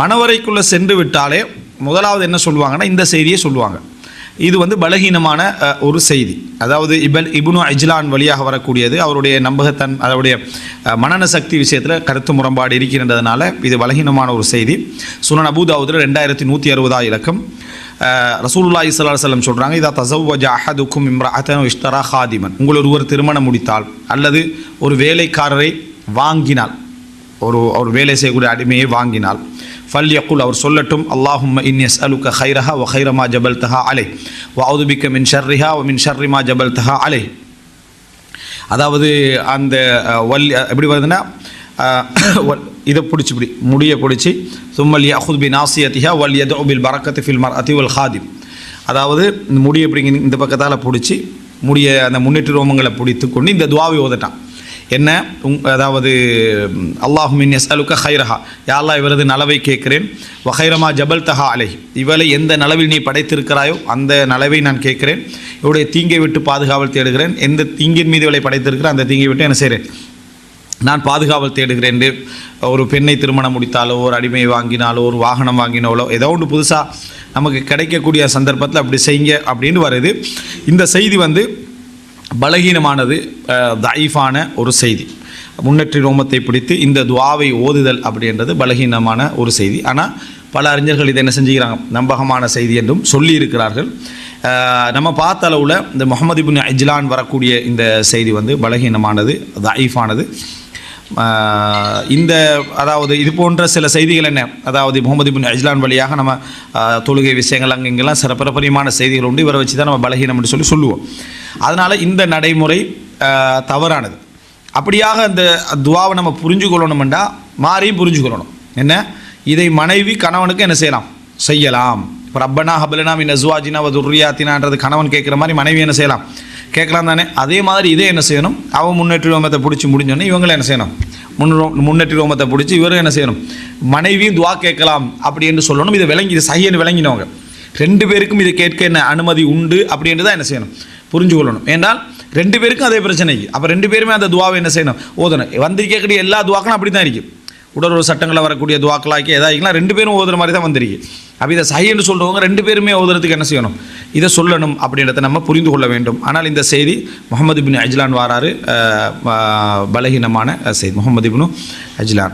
மணவரைக்குள்ளே சென்று விட்டாலே முதலாவது என்ன சொல்லுவாங்கன்னா இந்த செய்தியை சொல்லுவாங்க. இது வந்து பலகீனமான ஒரு செய்தி. அதாவது இபல் இபுனு அஜ்லான் வழியாக வரக்கூடியது அவருடைய நம்பகத்தன் அவருடைய மனன சக்தி விஷயத்தில் கருத்து முரண்பாடு இருக்கின்றதுனால இது பலகீனமான ஒரு செய்தி. சுனன் அபூதாவுதில் ரெண்டாயிரத்தி நூற்றி அறுபதா இலக்கம். ரசூல்லா இஸ்லா செல்லம் சொல்கிறாங்க இதா தஸவ்வஜ அஹதுக்கும் இம்ரஅத்தன் இஷ்தரா ஹாதிமன். உங்கள் ஒருவர் திருமணம் முடித்தால் அல்லது ஒரு வேலைக்காரரை வாங்கினால் ஒரு ஒரு வேலை செய்யக்கூடிய அடிமையை வாங்கினால் ஃபல் யக்குல் அவர் சொல்லட்டும் அல்லாஹும் இன் எஸ் அலுக்க ஹைரஹா வ ஹைரமா ஜபல் தஹா அலை வ அவுதுபிக்க மின் ஷர்ரிஹா வ மின் ஷர்ரிமா ஜபல் தஹா அலை அதாவது அந்த வல் எப்படி வருதுன்னா இதை பிடிச்சி இப்படி முடியை பிடிச்சி சும்மல் யஹுத் பி நாசியத்திஹா வல் யது பில் பரக்கத்து ஃபில் மர் அதி வல் ஹாதிம் அதாவது இந்த முடியை இப்படி இந்த பக்கத்தால் பிடிச்சி முடிய அந்த முன்னேற்ற ரோமங்களை பிடித்து கொண்டு இந்த துவாவை ஓதட்டான். என்ன? உங் அதாவது அல்லாஹுமின் எஸ் அலுக்க ஹைரஹா யாழ்லா இவரது நலவை கேட்கிறேன். வஹைரமா ஜபல் தஹா அலை இவளை எந்த நலவில் நீ படைத்திருக்கிறாயோ அந்த நலவை நான் கேட்கிறேன். இவருடைய தீங்கை விட்டு பாதுகாவல் தேடுகிறேன். எந்த தீங்கின் மீது இவளை படைத்திருக்கிறேன் அந்த தீங்கை விட்டு என்ன செய்கிறேன்? நான் பாதுகாவல் தேடுகிறேன் என்று ஒரு பெண்ணை திருமணம் முடித்தாலோ ஒரு அடிமை வாங்கினாலோ ஒரு வாகனம் வாங்கினாலோ ஏதோ ஒன்று புதுசாக நமக்கு கிடைக்கக்கூடிய சந்தர்ப்பத்தில் அப்படி செய்யுங்க அப்படின்னு வருது. இந்த செய்தி வந்து பலகீனமானது தாயிஃபான தயீஃபான ஒரு செய்தி. முன்னேற்றி ரோமத்தை பிடித்து இந்த துவாவை ஓதுதல் அப்படின்றது பலகீனமான ஒரு செய்தி. ஆனால் பல அறிஞர்கள் இதை என்ன செஞ்சுக்கிறாங்க? நம்பகமான செய்தி என்றும் சொல்லி இருக்கிறார்கள் நம்ம பார்த்த அளவில் இந்த முகமது இபின் அஜ்லான் வரக்கூடிய இந்த செய்தி வந்து பலகீனமானது தயீஃபானது. இந்த அதாவது இது போன்ற சில செய்திகள் என்ன? அதாவது முகமது பின் அஜ்லான் வழியாக நம்ம தொழுகை விஷயங்கள் அங்கே இங்கெல்லாம் சிறப்பிரபரியமான செய்திகள் உண்டு. இவரை வச்சு தான் நம்ம பலகீனம் என்று சொல்லி சொல்லுவோம். அதனால் இந்த நடைமுறை தவறானது. அப்படியாக அந்த துவாவை நம்ம புரிஞ்சு கொள்ளணுமெண்டா மாறியும் புரிஞ்சுக்கொள்ளணும். என்ன? இதை மனைவி கணவனுக்கு என்ன செய்யலாம்? செய்யலாம். இப்போ ரப்பனா ஹபலனா மின் அஸ்வாஜினா துர்ரியாத்தினான்றது கணவன் கேட்குற மாதிரி மனைவி என்ன செய்யலாம்? கேட்கலாம் தானே? அதே மாதிரி இதே என்ன செய்யணும்? அவன் முன்னேற்றி ரோமத்தை பிடிச்சி முடிஞ்சோடனே இவங்களை என்ன செய்யணும்? முன்னோ முன்னேற்றி ரோமத்தை பிடிச்சி இவரும் என்ன செய்யணும்? மனைவியும் துவா கேட்கலாம் அப்படி என்று சொல்லணும். இதை விளங்கி இது சையன்னு விளங்கினவங்க. ரெண்டு பேருக்கும் இதை கேட்க என்ன அனுமதி உண்டு அப்படின்னு தான் என்ன செய்யணும்? புரிஞ்சு கொள்ளணும் என்றால் ரெண்டு பேருக்கும் அதே பிரச்சனை. அப்போ ரெண்டு பேருமே அந்த துவாவை என்ன செய்யணும்? ஓதணும். வந்திருக்கக்கூடிய எல்லா துவாக்களும் அப்படி தான் இருக்கும் உடலுறவு சட்டங்களில் வரக்கூடிய துவாக்களாக்கி எதாயிக்கலாம் ரெண்டு பேரும் ஓதுற மாதிரி தான் வந்திருக்கு. அப்போ இதை சஹின்னு சொல்கிறவங்க ரெண்டு பேருமே ஓதுறதுக்கு என்ன செய்யணும்? இதை சொல்லணும் அப்படின்றத நம்ம புரிந்து கொள்ள வேண்டும். ஆனால் இந்த செய்தி முகமது பின் அஜ்லான் வாராரு பலகீனமான செய்தி. முகமது பின் அஜ்லான்.